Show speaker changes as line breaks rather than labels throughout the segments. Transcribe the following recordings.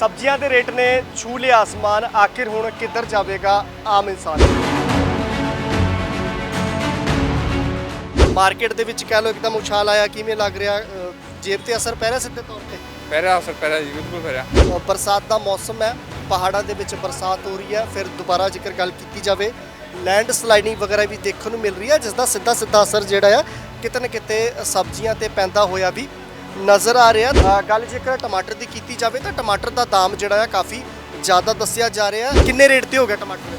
ਸਬਜ਼ੀਆਂ ਦੇ ਰੇਟ ਨੇ ਛੂ ਲਿਆ ਆਸਮਾਨ। ਆਖਿਰ ਹੁਣ ਕਿੱਧਰ ਜਾਵੇਗਾ ਆਮ ਇਨਸਾਨ? ਮਾਰਕੀਟ ਦੇ ਵਿੱਚ ਕਹਿ ਲੋ ਇੱਕਦਮ ਉਛਾਲ ਆਇਆ। ਕਿਵੇਂ ਲੱਗ ਰਿਹਾ? ਜੇਬ ਤੇ ਅਸਰ ਪੈ ਰਿਹਾ ਸਿੱਧੇ ਤੌਰ ਤੇ?
ਪੈ ਰਿਹਾ ਅਸਰ ਪੈ ਰਿਹਾ ਜੀ ਬਿਲਕੁਲ ਪੈ ਰਿਹਾ।
ਬਰਸਾਤ ਦਾ ਮੌਸਮ ਹੈ। ਪਹਾੜਾਂ ਦੇ ਵਿੱਚ ਬਰਸਾਤ ਹੋ ਰਹੀ ਹੈ। ਫਿਰ ਦੁਬਾਰਾ ਜੇਕਰ ਗੱਲ ਕੀਤੀ ਜਾਵੇ। ਲੈਂਡ ਸਲਾਈਡਿੰਗ ਵਗੈਰਾ ਵੀ ਦੇਖਣ ਨੂੰ ਮਿਲ ਰਹੀ ਹੈ ਜਿਸ ਦਾ ਸਿੱਧਾ ਸਿੱਧਾ ਅਸਰ ਜਿਹੜਾ ਆ ਕਿਤੇ ਨਾ ਕਿਤੇ ਸਬਜ਼ੀਆਂ ਤੇ ਪੈਂਦਾ ਹੋਇਆ ਵੀ ਨਜ਼ਰ ਆ ਰਿਹਾ ਗੱਲ ਜੇਕਰ ਟਮਾਟਰ ਦੀ ਕੀਤੀ ਜਾਵੇ ਤਾਂ ਟਮਾਟਰ ਦਾ ਦਾਮ ਜਿਹੜਾ ਹੈ ਕਾਫੀ ਜ਼ਿਆਦਾ ਦੱਸਿਆ ਜਾ ਰਿਹਾ ਕਿੰਨੇ ਰੇਟ ਤੇ ਹੋ ਗਿਆ ਟਮਾਟਰ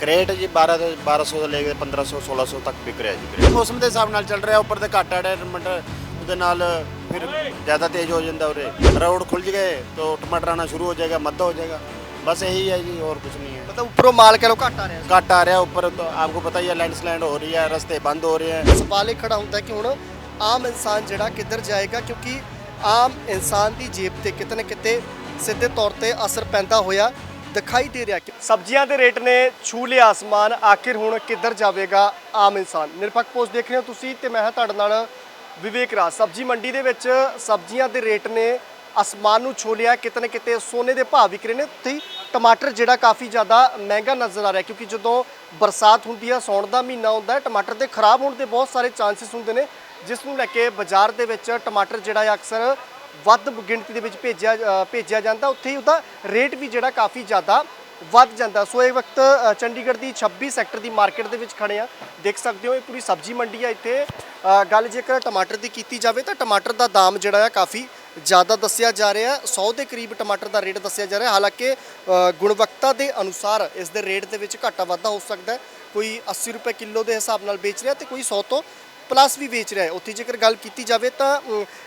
ਕ੍ਰੇਟ ਜੀ 12 ਤੋਂ 1200 ਤੋਂ ਲੈ ਕੇ 1500 1600 ਤੱਕ ਵਿਕ ਰਿਹਾ ਜੀ ਕ੍ਰੇਟ ਮੌਸਮ ਦੇ ਹਿਸਾਬ ਨਾਲ ਚੱਲ ਰਿਹਾ ਉੱਪਰ ਤੇ ਘੱਟ ਆ ਰਿਹਾ ਟਮਾਟਰ ਉਹਦੇ ਨਾਲ ਫਿਰ ਜ਼ਿਆਦਾ ਤੇਜ਼ ਹੋ ਜਾਂਦਾ ਉਰੇ। ਰੋਡ ਖੁੱਲ ਗਏ ਤਾਂ ਟਮਾਟਰ ਆਣਾ ਸ਼ੁਰੂ ਹੋ ਜਾਏਗਾ ਮੱਧ ਹੋ ਜਾਏਗਾ। ਬਸ ਇਹੀ ਹੈ ਜੀ ਹੋਰ ਕੁਝ ਨਹੀਂ ਹੈ।
ਮਤਲਬ ਉੱਪਰੋਂ ਮਾਲ ਕਹ ਲੋ ਘਟ ਆ ਰਿਹਾ
ਘਟ ਆ ਰਿਹਾ ਉੱਪਰ ਤੋਂ ਆਪਕੋ ਪਤਾ ਹੀ ਹੈ ਲੈਂਡਸਲਾਈਡ ਹੋ ਰਹੀ ਹੈ ਰਸਤੇ ਬੰਦ ਹੋ ਰਹੇ ਹੈ।
ਸਵਾਲ ਇਹ ਖੜਾ ਹੁੰਦਾ ਕਿ ਹੁਣ ਆਮ ਇਨਸਾਨ ਜਿਹੜਾ ਕਿੱਧਰ ਜਾਏਗਾ, ਕਿਉਂਕਿ ਆਮ ਇਨਸਾਨ ਦੀ ਜੇਬ ਤੇ ਕਿਤੇ ਨਾ ਕਿਤੇ ਸਿੱਧੇ ਤੌਰ ਤੇ ਅਸਰ ਪੈਂਦਾ ਹੋਇਆ ਦਿਖਾਈ ਦੇ ਰਿਹਾ ਕਿ ਸਬਜ਼ੀਆਂ ਦੇ ਰੇਟ ਨੇ ਛੂ ਲਿਆ ਅਸਮਾਨ। ਆਖਿਰ ਹੁਣ ਕਿੱਧਰ ਜਾਵੇਗਾ ਆਮ ਇਨਸਾਨ? ਨਿਰਪੱਖ ਪੋਸਟ ਦੇਖ ਰਹੇ ਹੋ ਤੁਸੀਂ ਤੇ ਮੈਂ ਹਾਂ ਤੁਹਾਡੇ ਨਾਲ ਵਿਵੇਕ ਰਾਜ। ਸਬਜ਼ੀ ਮੰਡੀ ਦੇ ਵਿੱਚ ਸਬਜ਼ੀਆਂ ਦੇ ਰੇਟ ਨੇ ਅਸਮਾਨ ਨੂੰ ਛੂ ਲਿਆ। ਕਿਤੇ ਨਾ ਕਿਤੇ ਸੋਨੇ ਦੇ ਭਾਅ ਵਿਕ ਰਹੇ ਨੇ। ਤੇ ਟਮਾਟਰ ਜਿਹੜਾ ਕਾਫੀ ਜ਼ਿਆਦਾ ਮਹਿੰਗਾ ਨਜ਼ਰ ਆ ਰਿਹਾ, ਕਿਉਂਕਿ ਜਦੋਂ ਬਰਸਾਤ ਹੁੰਦੀ ਹੈ ਸੌਣ ਦਾ ਮਹੀਨਾ ਹੁੰਦਾ ਹੈ, ਟਮਾਟਰ ਦੇ ਖਰਾਬ ਹੋਣ ਦੇ ਬਹੁਤ ਸਾਰੇ ਚਾਂਸਸ ਹੁੰਦੇ ਨੇ, ਜਿਸ ਨੂੰ ਲੈ ਕੇ ਬਾਜ਼ਾਰ ਦੇ ਵਿੱਚ ਟਮਾਟਰ ਜਿਹੜਾ ਹੈ ਅਕਸਰ ਵੱਧ ਗਿਣਤੀ ਦੇ ਵਿੱਚ ਭੇਜਿਆ ਭੇਜਿਆ ਜਾਂਦਾ, ਉੱਥੇ ਹੀ ਉਹਦਾ ਰੇਟ ਵੀ ਜਿਹੜਾ ਕਾਫੀ ਜ਼ਿਆਦਾ ਵੱਧ ਜਾਂਦਾ। ਸੋ ਇਹ ਵਕਤ ਚੰਡੀਗੜ੍ਹ ਦੀ 26 ਸੈਕਟਰ ਦੀ ਮਾਰਕੀਟ ਦੇ ਵਿੱਚ ਖੜੇ ਆ। ਦੇਖ ਸਕਦੇ ਹੋ, ਇਹ ਪੂਰੀ ਸਬਜ਼ੀ ਮੰਡੀ ਆ ਇੱਥੇ। ਗੱਲ ਜੇਕਰ ਟਮਾਟਰ ਦੀ ਕੀਤੀ ਜਾਵੇ ਤਾਂ ਟਮਾਟਰ ਦਾ ਦਾਮ ਜਿਹੜਾ ਆ ਕਾਫੀ ਜ਼ਿਆਦਾ ਦੱਸਿਆ ਜਾ ਰਿਹਾ ਹੈ 100 ਦੇ ਕਰੀਬ ਟਮਾਟਰ ਦਾ ਰੇਟ ਦੱਸਿਆ ਜਾ ਰਿਹਾ। ਹਾਲਾਂਕਿ ਗੁਣਵੱਤਾ ਦੇ ਅਨੁਸਾਰ ਇਸ ਦੇ ਰੇਟ ਦੇ ਵਿੱਚ ਘਾਟਾ ਵਾਧਾ ਹੋ ਸਕਦਾ ਹੈ। ਕੋਈ 80 ਰੁਪਏ ਕਿਲੋ ਦੇ ਹਿਸਾਬ ਨਾਲ ਵੇਚ ਰਿਹਾ ਤੇ ਕੋਈ 100 ਤੋਂ ਪਲੱਸ ਵੀ ਵੇਚ ਰਿਹਾ ਹੈ। ਉੱਥੇ ਜੇਕਰ ਗੱਲ ਕੀਤੀ ਜਾਵੇ ਤਾਂ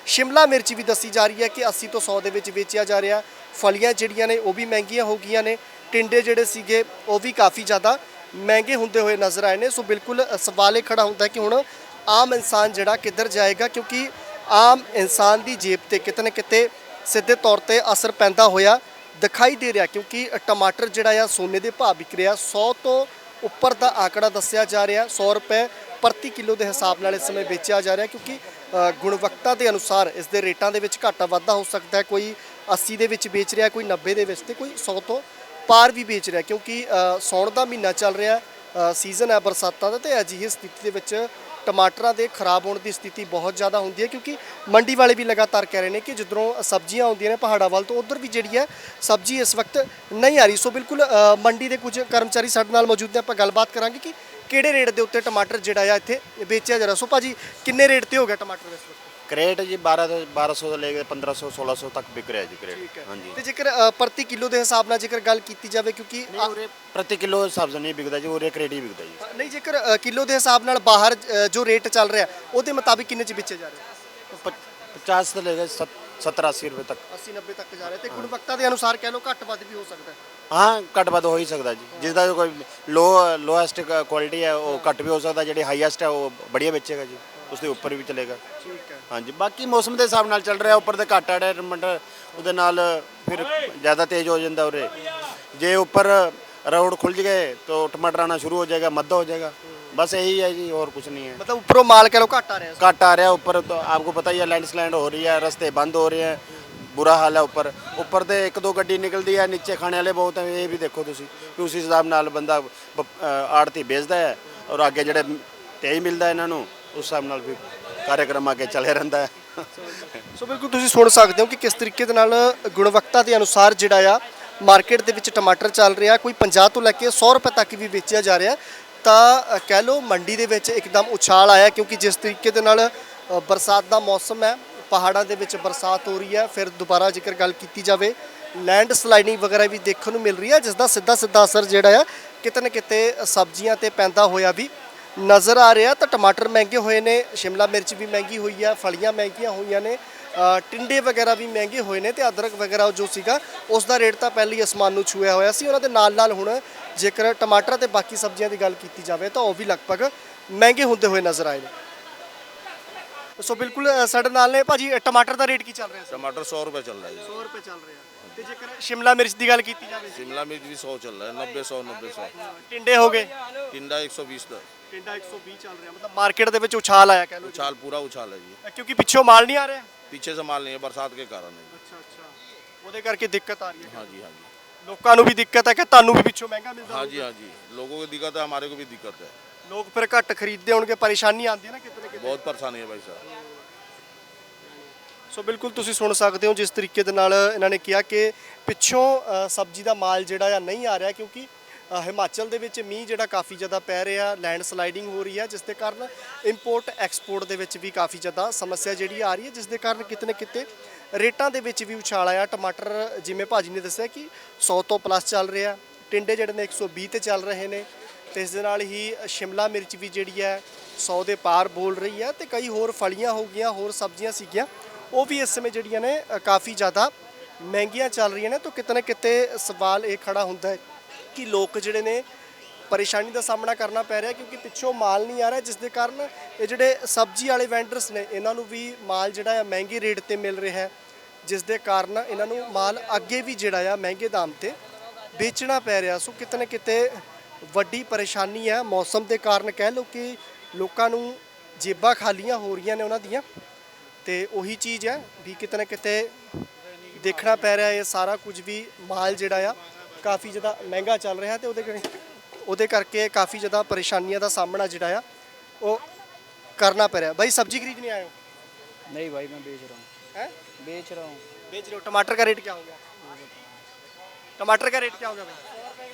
ਸ਼ਿਮਲਾ ਮਿਰਚ ਵੀ ਦੱਸੀ ਜਾ ਰਹੀ ਹੈ ਕਿ 80 ਤੋਂ 100 ਦੇ ਵਿੱਚ ਵੇਚਿਆ ਜਾ ਰਿਹਾ। ਫਲੀਆਂ ਜਿਹੜੀਆਂ ਨੇ, ਉਹ ਵੀ ਮਹਿੰਗੀਆਂ ਹੋ ਗਈਆਂ ਨੇ। ਟਿੰਡੇ ਜਿਹੜੇ ਸੀਗੇ, ਉਹ ਵੀ ਕਾਫੀ ਜ਼ਿਆਦਾ ਮਹਿੰਗੇ ਹੁੰਦੇ ਹੋਏ ਨਜ਼ਰ ਆਏ ਨੇ। ਸੋ ਬਿਲਕੁਲ ਸਵਾਲ ਇਹ ਖੜਾ ਹੁੰਦਾ ਕਿ ਹੁਣ ਆਮ ਇਨਸਾਨ ਜਿਹੜਾ ਕਿੱਧਰ ਜਾਏਗਾ ਕਿਉਂਕਿ ਆਮ ਇਨਸਾਨ ਦੀ ਜੇਬ ਤੇ ਕਿਤੇ ਨਾ ਕਿਤੇ ਸਿੱਧੇ ਤੌਰ ਤੇ ਅਸਰ ਪੈਂਦਾ ਹੋਇਆ ਦਿਖਾਈ ਦੇ ਰਿਹਾ ਕਿਉਂਕਿ ਟਮਾਟਰ ਜਿਹੜਾ ਆ ਸੋਨੇ ਦੇ ਭਾਅ ਵਿਕ ਰਿਹਾ। 100 ਤੋਂ ਉੱਪਰ ਦਾ ਆંકੜਾ ਦੱਸਿਆ ਜਾ ਰਿਹਾ 100 ਰੁਪਏ ਪ੍ਰਤੀ ਕਿਲੋ ਦੇ ਹਿਸਾਬ ਨਾਲ ਇਸ ਸਮੇਂ ਵੇਚਿਆ ਜਾ ਰਿਹਾ ਕਿਉਂਕਿ ਗੁਣਵੱਤਾ ਦੇ ਅਨੁਸਾਰ ਇਸ ਦੇ ਰੇਟਾਂ ਦੇ ਵਿੱਚ ਘਾਟਾ ਵਾਧਾ ਹੋ ਸਕਦਾ ਹੈ। ਕੋਈ 80 ਦੇ ਵਿੱਚ ਵੇਚ ਰਿਹਾ ਕੋਈ 90 ਦੇ ਵਿੱਚ ਤੇ ਕੋਈ 100 ਤੋਂ ਪਾਰ ਵੀ ਵੇਚ ਰਿਹਾ ਕਿਉਂਕਿ ਅ, ਸਾਉਣ ਦਾ ਮਹੀਨਾ ਚੱਲ ਰਿਹਾ। ਸੀਜ਼ਨ ਹੈ ਬਰਸਾਤਾਂ ਦਾ ਤੇ ਅਜਿਹੀ ਸਥਿਤੀ ਦੇ ਵਿੱਚ ਟਮਾਟਰਾਂ ਦੇ ਖਰਾਬ ਹੋਣ ਦੀ ਸਥਿਤੀ ਬਹੁਤ ਜ਼ਿਆਦਾ ਹੁੰਦੀ ਹੈ ਕਿਉਂਕਿ ਮੰਡੀ ਵਾਲੇ ਵੀ ਲਗਾਤਾਰ ਕਹਿ ਰਹੇ ਨੇ ਕਿ ਜਿੱਧਰੋਂ ਸਬਜ਼ੀਆਂ ਆਉਂਦੀਆਂ ਨੇ ਪਹਾੜਾਂ ਵੱਲ ਤੋਂ, ਉਧਰ ਵੀ ਜਿਹੜੀ ਹੈ ਸਬਜ਼ੀ ਇਸ ਵਕਤ ਨਹੀਂ ਆ ਰਹੀ। ਸੋ ਬਿਲਕੁਲ ਮੰਡੀ ਦੇ ਕੁਝ ਕਰਮਚਾਰੀ ਸਾਡੇ ਨਾਲ ਮੌਜੂਦ ਨੇ, ਆਪਾਂ ਗੱਲਬਾਤ ਕਰਾਂਗੇ ਕਿ ਕਿਹੜੇ ਰੇਟ ਦੇ ਉੱਤੇ ਟਮਾਟਰ ਜਿਹੜਾ ਆ ਇੱਥੇ ਵੇਚਿਆ ਜਾ ਰਿਹਾ। ਸੋ ਭਾਜੀ, ਕਿੰਨੇ ਰੇਟ ਤੇ ਹੋ ਗਿਆ ਟਮਾਟਰ ਇਸ ਵਕਤ?
ਕ੍ਰੇਟ ਜੀ 12 ਤੋਂ 1200 ਤੋਂ ਲੈ ਕੇ 1500 1600 ਤੱਕ ਵਿਕ ਰਿਹਾ ਜੀ ਕ੍ਰੇਟ। ਹਾਂਜੀ।
ਤੇ ਜੇਕਰ ਪ੍ਰਤੀ ਕਿਲੋ ਦੇ ਹਿਸਾਬ ਨਾਲ ਜੇਕਰ ਗੱਲ ਕੀਤੀ ਜਾਵੇ ਕਿਉਂਕਿ
ਪ੍ਰਤੀ ਕਿਲੋ ਸਬਜ਼ੀ ਨਹੀਂ ਵਿਕਦਾ ਜੀ ਉਰੇ ਕ੍ਰੇਟ ਹੀ ਵਿਕਦਾ ਜੀ।
ਨਹੀਂ ਜੇਕਰ ਕਿਲੋ ਦੇ ਹਿਸਾਬ ਨਾਲ ਬਾਹਰ ਜੋ ਰੇਟ ਚੱਲ ਰਿਹਾ ਉਹਦੇ ਮੁਤਾਬਿਕ ਕਿੰਨੇ ਚ ਵੇਚੇ ਜਾ ਰਹੇ?
50 ਤੋਂ ਲੈ ਕੇ 70 80 ਰੁਪਏ ਤੱਕ।
80 90 ਤੱਕ ਜਾ ਰਿਹਾ ਤੇ ਗੁਣਵੱਤਾ ਦੇ ਅਨੁਸਾਰ ਕਹਿ ਲਓ ਘੱਟ ਵੱਧ ਵੀ ਹੋ ਸਕਦਾ ਹੈ।
ਹਾਂ ਘੱਟ ਵੱਧ ਹੋ ਹੀ ਸਕਦਾ ਜੀ। ਜਿਸ ਦਾ ਕੋਈ ਲੋ ਲੋਐਸਟ ਕੁਆਲਿਟੀ ਹੈ ਉਹ ਘੱਟ ਵੀ ਹੋ ਸਕਦਾ ਜਿਹੜੀ ਹਾਈਐਸਟ ਹੈ ਉਹ ਬੜੀਆ ਵੇਚੇਗਾ ਜੀ। ਉਸ ਦੇ ਉੱਪਰ ਵੀ ਚਲੇਗਾ।
ਠੀਕ ਹੈ।
ਹਾਂਜੀ ਬਾਕੀ ਮੌਸਮ ਦੇ ਹਿਸਾਬ ਨਾਲ ਚੱਲ ਰਿਹਾ ਉੱਪਰ ਤੇ ਘੱਟ ਆ ਰਿਹਾ ਟਮਾਟਰ ਉਹਦੇ ਨਾਲ ਫਿਰ ਜ਼ਿਆਦਾ ਤੇਜ਼ ਹੋ ਜਾਂਦਾ ਉਰੇ। ਜੇ ਉੱਪਰ ਰੋਡ ਖੁੱਲ ਗਏ ਤਾਂ ਟਮਾਟਰ ਆਣਾ ਸ਼ੁਰੂ ਹੋ ਜਾਏਗਾ ਮੱਧਾ ਹੋ ਜਾਏਗਾ। ਬਸ ਇਹੀ ਹੈ ਜੀ ਹੋਰ ਕੁਝ ਨਹੀਂ ਹੈ।
ਮਤਲਬ ਉੱਪਰੋਂ ਮਾਲ ਕਹ ਲੋ ਘਟ ਆ ਰਿਹਾ
ਘਟ ਆ ਰਿਹਾ ਉੱਪਰ ਤਾਂ ਆਪਕੋ ਪਤਾ ਹੀ ਹੈ ਲੈਂਡਸਲਾਈਡ ਹੋ ਰਹੀ ਹੈ ਰਸਤੇ ਬੰਦ ਹੋ ਰਹੇ ਹੈ ਬੁਰਾ ਹਾਲ ਹੈ ਉੱਪਰ। ਉੱਪਰ ਤੇ ਇੱਕ ਦੋ ਗੱਡੀ ਨਿਕਲਦੀ ਹੈ ਨੀਚੇ ਖਾਣੇ ਵਾਲੇ ਬਹੁਤ ਹੈ ਇਹ ਵੀ ਦੇਖੋ ਤੁਸੀਂ ਕਿ ਉਸ ਹਿਸਾਬ ਨਾਲ ਬੰਦਾ ਆੜਤੀ ਵੇਚਦਾ ਹੈ ਔਰ ਅੱਗੇ ਜਿਹੜੇ ਤੇਜ਼ ਮਿਲਦਾ ਇਹਨਾਂ ਨੂੰ ਉਸ ਹਿਸਾਬ ਨਾਲ ਵੀ ਕਾਰਜਕ੍ਰਮ ਅੱਗੇ ਚੱਲੇ ਰਹਿੰਦਾ ਹੈ।
ਸੋ ਬਿਲਕੁਲ ਤੁਸੀਂ ਸੁਣ ਸਕਦੇ ਹੋ ਕਿ ਕਿਸ ਤਰੀਕੇ ਦੇ ਨਾਲ ਗੁਣਵੱਤਾ ਦੇ ਅਨੁਸਾਰ ਜਿਹੜਾ ਆ ਮਾਰਕੀਟ ਦੇ ਵਿੱਚ ਟਮਾਟਰ ਚੱਲ ਰਿਹਾ, ਕੋਈ 50 ਤੋਂ ਲੈ ਕੇ 100 ਰੁਪਏ ਤੱਕ ਵੀ ਵੇਚਿਆ ਜਾ ਰਿਹਾ। ਤਾਂ ਕਹਿ ਲਓ ਮੰਡੀ ਦੇ ਵਿੱਚ ਇੱਕਦਮ ਉਛਾਲ ਆਇਆ ਕਿਉਂਕਿ ਜਿਸ ਤਰੀਕੇ ਦੇ ਨਾਲ ਬਰਸਾਤ ਦਾ ਮੌਸਮ ਹੈ, ਪਹਾੜਾਂ ਦੇ ਵਿੱਚ ਬਰਸਾਤ ਹੋ ਰਹੀ ਹੈ, ਫਿਰ ਦੁਬਾਰਾ ਜੇਕਰ ਗੱਲ ਕੀਤੀ ਜਾਵੇ ਲੈਂਡ ਸਲਾਈਡਿੰਗ ਵਗੈਰਾ ਵੀ ਦੇਖਣ ਨੂੰ ਮਿਲ ਰਹੀ ਹੈ, ਜਿਸ ਦਾ ਸਿੱਧਾ ਸਿੱਧਾ ਅਸਰ ਜਿਹੜਾ ਆ ਕਿਤੇ ਨਾ ਕਿਤੇ ਸਬਜ਼ੀਆਂ ਤੇ ਪੈਂਦਾ ਹੋਇਆ ਵੀ ਨਜ਼ਰ ਆ ਰਿਹਾ ਤਾਂ ਟਮਾਟਰ ਮਹਿੰਗੇ ਹੋਏ ਨੇ ਸ਼ਿਮਲਾ ਮਿਰਚ ਵੀ ਮਹਿੰਗੀ ਹੋਈ ਆ ਫਲੀਆਂ ਮਹਿੰਗੀਆਂ ਹੋਈਆਂ ਨੇ ਟਿੰਡੇ ਵਗੈਰਾ ਵੀ ਮਹਿੰਗੇ ਹੋਏ ਨੇ ਤੇ ਅਦਰਕ ਵਗੈਰਾ ਜੋ ਸੀਗਾ ਉਸ ਦਾ ਰੇਟ ਤਾਂ ਪਹਿਲੇ ਅਸਮਾਨ ਨੂੰ ਛੂਹਿਆ ਹੋਇਆ ਸੀ। ਉਹਨਾਂ ਦੇ ਨਾਲ ਨਾਲ ਹੁਣ ਜੇਕਰ ਟਮਾਟਰ ਤੇ ਬਾਕੀ ਸਬਜ਼ੀਆਂ ਦੀ ਗੱਲ ਕੀਤੀ ਜਾਵੇ ਤਾਂ ਉਹ ਵੀ ਲਗਭਗ ਮਹਿੰਗੇ ਹੁੰਦੇ ਹੋਏ ਨਜ਼ਰ ਆਏ ਨੇ। ਸੋ ਬਿਲਕੁਲ ਸਾਡੇ ਨਾਲ ਨੇ ਭਾਜੀ ਟਮਾਟਰ ਦਾ ਰੇਟ ਕੀ ਚੱਲ ਰਿਹਾ
ਟਮਾਟਰ 100 ਰੁਪਏ ਚੱਲ ਰਿਹਾ
100 ਰੁਪਏ ਚੱਲ ਰਿਹਾ। ਤੇ ਜੇਕਰ ਸ਼ਿਮਲਾ ਮਿਰਚ ਦੀ ਗੱਲ ਕੀਤੀ ਜਾਵੇ?
ਸ਼ਿਮਲਾ ਮਿਰਚ ਵੀ 100 ਚੱਲ ਰਿਹਾ 90 100 90 100
ਟਿੰਡੇ ਹੋ ਗਏ।
ਟਿੰਡਾ 120 ਦਾ।
ਟਿੰਡਾ 120 ਚੱਲ ਰਿਹਾ ਮਤਲਬ ਮਾਰਕੀਟ ਦੇ ਵਿੱਚ ਉਛਾਲ ਆਇਆ ਕਹਿ ਲਓ ਜੀ।
उछाल पूरा उछाल है जी
ਕਿਉਂਕਿ ਪਿੱਛੋਂ ਮਾਲ ਨਹੀਂ ਆ ਰਿਹਾ
पीछे से माल नहीं है बरसात के कारण है जी।
ਅੱਛਾ ਅੱਛਾ ਉਹਦੇ ਕਰਕੇ ਦਿੱਕਤ ਆ ਰਹੀ ਹੈ
हाँ जी हाँ जी
ਲੋਕਾਂ ਨੂੰ ਵੀ ਦਿੱਕਤ ਹੈ ਕਿ ਤੁਹਾਨੂੰ ਵੀ ਪਿੱਛੋਂ ਮਹਿੰਗਾ ਮਿਲਦਾ
हाँ जी हाँ जी लोगों को दिक्कत है हमारे को भी दिक्कत है
ਲੋਕ ਫਿਰ ਘੱਟ ਖਰੀਦਦੇ ਹੋਣਗੇ ਪਰੇਸ਼ਾਨੀ ਆਉਂਦੀ ਹੈ ਨਾ ਕਿਤੇ ਨਾ ਕਿਤੇ
बहुत परेशानी है भाई साहब
ਸੋ ਬਿਲਕੁਲ ਤੁਸੀਂ ਸੁਣ ਸਕਦੇ ਹੋ ਜਿਸ ਤਰੀਕੇ ਦੇ ਨਾਲ ਇਹਨਾਂ ਨੇ ਕਿਹਾ ਕਿ ਪਿੱਛੋਂ ਅ, ਸਬਜ਼ੀ ਦਾ ਮਾਲ ਜਿਹੜਾ ਆ ਨਹੀਂ ਆ ਰਿਹਾ ਕਿਉਂਕਿ ਅ, ਹਿਮਾਚਲ ਦੇ ਵਿੱਚ ਮੀਂਹ ਜਿਹੜਾ ਕਾਫੀ ਜ਼ਿਆਦਾ ਪੈ ਰਿਹਾ ਲੈਂਡ ਸਲਾਈਡਿੰਗ ਹੋ ਰਹੀ ਹੈ, ਜਿਸ ਦੇ ਕਾਰਨ ਇੰਪੋਰਟ ਐਕਸਪੋਰਟ ਦੇ ਵਿੱਚ ਵੀ ਕਾਫੀ ਜ਼ਿਆਦਾ ਸਮੱਸਿਆ ਜਿਹੜੀ ਆ ਰਹੀ ਹੈ, ਜਿਸ ਦੇ ਕਾਰਨ ਕਿਤੇ ਨਾ ਕਿਤੇ ਰੇਟਾਂ ਦੇ ਵਿੱਚ ਵੀ ਉਛਾਲ ਆਇਆ। ਟਮਾਟਰ, ਜਿਵੇਂ ਭਾਜੀ ਨੇ ਦੱਸਿਆ ਕਿ 100 ਤੋਂ ਪਲੱਸ ਚੱਲ ਰਿਹਾ, ਟਿੰਡੇ ਜਿਹੜੇ ਨੇ 120 ਤੇ ਚੱਲ ਰਹੇ ਨੇ, ਤੇ ਇਸ ਦੇ ਨਾਲ ਹੀ ਸ਼ਿਮਲਾ ਮਿਰਚ ਵੀ ਜਿਹੜੀ ਹੈ 100 ਦੇ ਪਾਰ ਬੋਲ ਰਹੀ ਹੈ ਤੇ ਕਈ ਹੋਰ ਫਲੀਆਂ ਹੋ ਗਈਆਂ, ਹੋਰ ਸਬਜ਼ੀਆਂ ਸੀਗੀਆਂ, ਉਹ ਵੀ ਇਸ ਸਮੇਂ ਜਿਹੜੀਆਂ ਨੇ ਕਾਫੀ ਜ਼ਿਆਦਾ ਮਹਿੰਗੀਆਂ ਚੱਲ ਰਹੀਆਂ ਨੇ, ਤਾਂ ਕਿਤੇ ਨਾ ਕਿਤੇ ਸਵਾਲ ਇਹ ਖੜਾ ਹੁੰਦਾ ਹੈ ਕਿ ਲੋਕ ਜਿਹੜੇ ਨੇ ਪਰੇਸ਼ਾਨੀ ਦਾ ਸਾਹਮਣਾ ਕਰਨਾ ਪੈ ਰਿਹਾ ਕਿਉਂਕਿ ਪਿੱਛੋਂ ਮਾਲ ਨਹੀਂ ਆ ਰਿਹਾ, ਜਿਸ ਦੇ ਕਾਰਨ ਇਹ ਜਿਹੜੇ ਸਬਜ਼ੀ ਵਾਲੇ ਵੈਂਡਰਸ ਨੇ, ਇਹਨਾਂ ਨੂੰ ਵੀ ਮਾਲ ਜਿਹੜਾ ਹੈ ਮਹਿੰਗੇ ਰੇਟ ਤੇ ਮਿਲ ਰਿਹਾ ਹੈ, ਜਿਸ ਦੇ ਕਾਰਨ ਇਹਨਾਂ ਨੂੰ ਮਾਲ ਅੱਗੇ ਵੀ ਜਿਹੜਾ ਆ ਮਹਿੰਗੇ ਦਾਮ ਤੇ ਵੇਚਣਾ ਪੈ ਰਿਹਾ। ਸੋ ਕਿਤੇ ਨਾ ਕਿਤੇ ਵੱਡੀ ਪਰੇਸ਼ਾਨੀ ਹੈ ਮੌਸਮ ਦੇ ਕਾਰਨ ਕਹਿ ਲਓ ਕਿ ਲੋਕਾਂ ਨੂੰ ਜੇਬਾਂ ਖਾਲੀਆਂ ਹੋ ਰਹੀਆਂ ਨੇ ਉਹਨਾਂ ਦੀਆਂ, ਤੇ ਉਹੀ ਚੀਜ਼ ਹੈ ਵੀ ਕਿਤੇ ਨਾ ਕਿਤੇ ਦੇਖਣਾ ਪੈ ਰਿਹਾ ਇਹ ਸਾਰਾ ਕੁਝ ਵੀ ਮਾਲ ਜਿਹੜਾ ਆ ਕਾਫੀ ਜ਼ਿਆਦਾ ਮਹਿੰਗਾ ਚੱਲ ਰਿਹਾ ਤੇ ਉਹਦੇ ਕਰਕੇ ਉਹਦੇ ਕਰਕੇ ਕਾਫੀ ਜ਼ਿਆਦਾ ਪਰੇਸ਼ਾਨੀਆਂ ਦਾ ਸਾਹਮਣਾ ਜਿਹੜਾ ਆ ਉਹ ਕਰਨਾ ਪੈ ਰਿਹਾ ਬਾਈ ਸਬਜ਼ੀ ਖਰੀਦਣੇ ਆਏ ਹੋ
नहीं भाई मैं बेच रहा हूँ
हैं
बेच रहा हूँ
बेच रहे हो टमाटर का रेट क्या हो गया टमाटर का रेट क्या हो गया भाई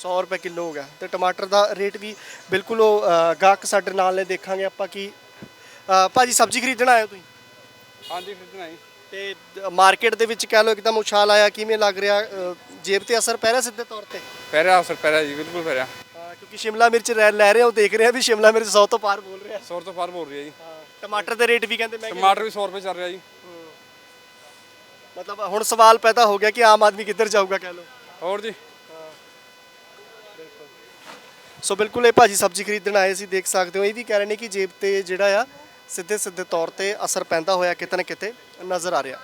100 ਰੁਪਏ ਕਿਲੋ ਹੋ ਗਿਆ ਤੇ ਟਮਾਟਰ ਦਾ ਰੇਟ ਵੀ ਬਿਲਕੁਲ ਉਹ ਅ, ਗਾਹਕ ਸਾਡੇ ਨਾਲ ਨੇ ਦੇਖਾਂਗੇ ਆਪਾਂ ਕੀ ਅ, ਭਾਜੀ ਸਬਜ਼ੀ ਖਰੀਦਣ ਆਏ ਹੋ ਤੁਸੀਂ
हाँ जी खरीदना है
ਤੇ ਮਾਰਕੀਟ ਦੇ ਵਿੱਚ ਕਹਿ ਲੋ ਇੱਕਦਮ ਉਛਾਲ ਆਇਆ ਕਿਵੇਂ ਲੱਗ ਰਿਹਾ ਜੇਬ ਤੇ ਅਸਰ ਪੈ ਰਿਹਾ ਸਿੱਧੇ ਤੌਰ ਤੇ?
ਪੈ ਰਿਹਾ ਅਸਰ ਪੈ ਰਿਹਾ ਜੀ ਬਿਲਕੁਲ ਪੈ
ਰਿਹਾ। ਕਿਉਂਕਿ ਸ਼ਿਮਲਾ ਮਿਰਚ ਲੈ- ਰਹੇ ਹੋ ਦੇਖ ਰਹੇ ਆ ਵੀ ਸ਼ਿਮਲਾ ਮਿਰਚ 100 ਤੋਂ ਪਾਰ ਬੋਲ ਰਿਹਾ।
100 ਤੋਂ ਫਾਰ ਬੋਲ ਰਹੀ ਜੀ।
ਟਮਾਟਰ ਦੇ ਰੇਟ ਵੀ ਕਹਿੰਦੇ
ਮੈਂ ਟਮਾਟਰ ਵੀ 100 ਰੁਪਏ ਚੱਲ ਰਿਹਾ ਜੀ।
ਮਤਲਬ ਹੁਣ ਸਵਾਲ ਪੈਦਾ ਹੋ ਗਿਆ ਕਿ ਆਮ ਆਦਮੀ ਕਿੱਧਰ ਜਾਊਗਾ ਕਹਿ ਲੋ
ਹੋਰ ਜੀ।
ਸੋ ਬਿਲਕੁਲ ਇਹ ਭਾਜੀ ਸਬਜ਼ੀ ਖਰੀਦਣ ਆਏ ਸੀ ਦੇਖ ਸਕਦੇ ਹੋ। ਇਹ ਵੀ ਕਹਿ ਰਹੇ ਨੇ ਕਿ ਜੇਬ ਤੇ ਜਿਹੜਾ ਆ ਸਿੱਧੇ ਸਿੱਧੇ ਤੌਰ ਤੇ ਅਸਰ ਪੈਂਦਾ ਹੋਇਆ ਕਿਤੇ ਨਾ ਕਿਤੇ ਨਜ਼ਰ ਆ ਰਿਹਾ।